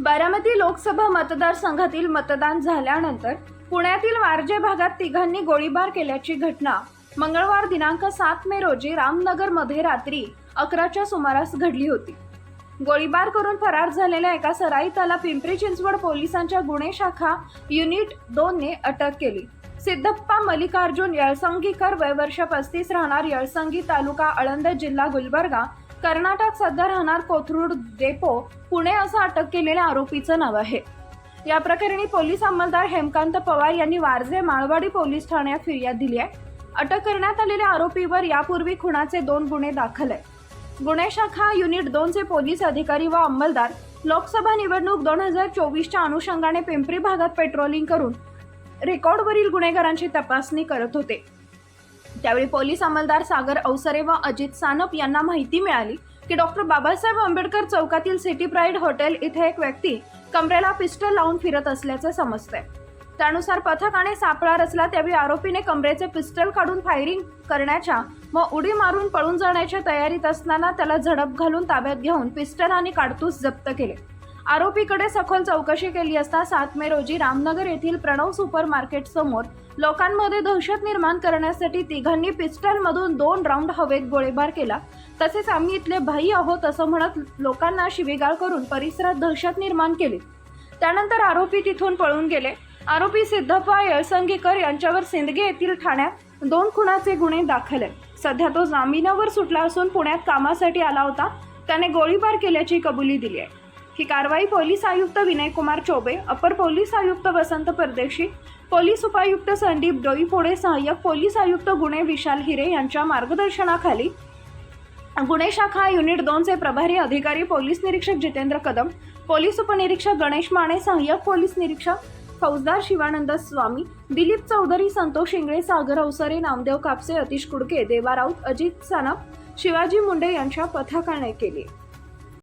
बारामती लोकसभा मतदारसंघातील मतदान झाल्यानंतर पुण्यातील वारजे भागात तिघांनी गोळीबार केल्याची घटना. मंगळवार दिनांक सात मे रोजी रामनगरमध्ये रात्री अकराच्या सुमारास घडली होती. गोळीबार करून फरार झालेल्या एका सराईताला पिंपरी चिंचवड पोलिसांच्या गुन्हे शाखा युनिट दोनने अटक केली. सिद्धप्पा मल्लिकार्जुन यळसंगीकर वय वर्ष पस्तीस राहणार यळसंगी तालुका आळंद जिल्हा गुलबर्गा कर्नाटक सध्या राहणार कोथरूड डेपो. पुणे असं अटक केलेल्या आरोपीचं नाव आहे. या प्रकरणी पोलीस अंमलदार हेमकांत पवार यांनी वारजे माळवाडी पोलीस ठाण्यात फिर्याद दिली आहे. अटक करण्यात आलेल्या आरोपीवर यापूर्वी खुणाचे दोन गुन्हे दाखल आहे गुन्हे शाखा युनिट दोनचे पोलीस अधिकारी व अंमलदार लोकसभा निवडणूक दोन हजार चोवीसच्या अनुषंगाने पिंपरी भागात पेट्रोलिंग करून रेकॉर्डवरील गुन्हेगारांची तपासणी करत होते. त्यावेळी पोलीस अंमलदार सागर अवसरे व अजित सानप यांना माहिती मिळाली की डॉक्टर बाबासाहेब आंबेडकर चौकातील सिटी प्राईड हॉटेल इथे एक व्यक्ती कमरेला पिस्टल लावून फिरत असल्याचे समजते त्यानुसार पथकाने सापळा रचला त्यावेळी आरोपीने कमरेचे पिस्टल काढून फायरिंग करण्याच्या व उडी मारून पळून जाण्याच्या तयारीत असताना त्याला झडप घालून ताब्यात घेऊन पिस्टल आणि काडतूस जप्त केले. आरोपीकडे सखोल चौकशी केली असता सात मे रोजी रामनगर येथील प्रणव सुपर मार्केट समोर लोकांमध्ये दहशत निर्माण करण्यासाठी तिघांनी पिस्टलमधून दोन राऊंड हवेत गोळीबार केला. तसेच आम्ही इथले भाई आहोत असं म्हणत लोकांना शिवीगाळ करून परिसरात दहशत निर्माण केली. त्यानंतर आरोपी तिथून पळून गेले. आरोपी सिद्धप्पा येळसंगीकर यांच्यावर सिंदगे येथील ठाण्यात दोन खुनाचे गुन्हे दाखल आहेत. सध्या तो जामिनावर सुटला असून पुण्यात कामासाठी आला होता. त्याने गोळीबार केल्याची कबुली दिली आहे. ही कारवाई पोलीस आयुक्त विनयकुमार चौबे अपर पोलीस आयुक्त वसंत परदेशी पोलीस उपायुक्त संदीप डोईफोडे सहाय्यक पोलीस आयुक्त गुणे विशाल हिरे यांच्या मार्गदर्शनाखाली गुन्हे शाखा युनिट दोनचे प्रभारी अधिकारी पोलीस निरीक्षक जितेंद्र कदम पोलीस उपनिरीक्षक गणेश माने सहाय्यक पोलीस निरीक्षक फौजदार शिवानंद स्वामी दिलीप चौधरी संतोष इंगळे सागर अवसरे नामदेव कापसे अतिश कुडके देवा राऊत अजित सानप शिवाजी मुंडे यांच्या पथकाने केली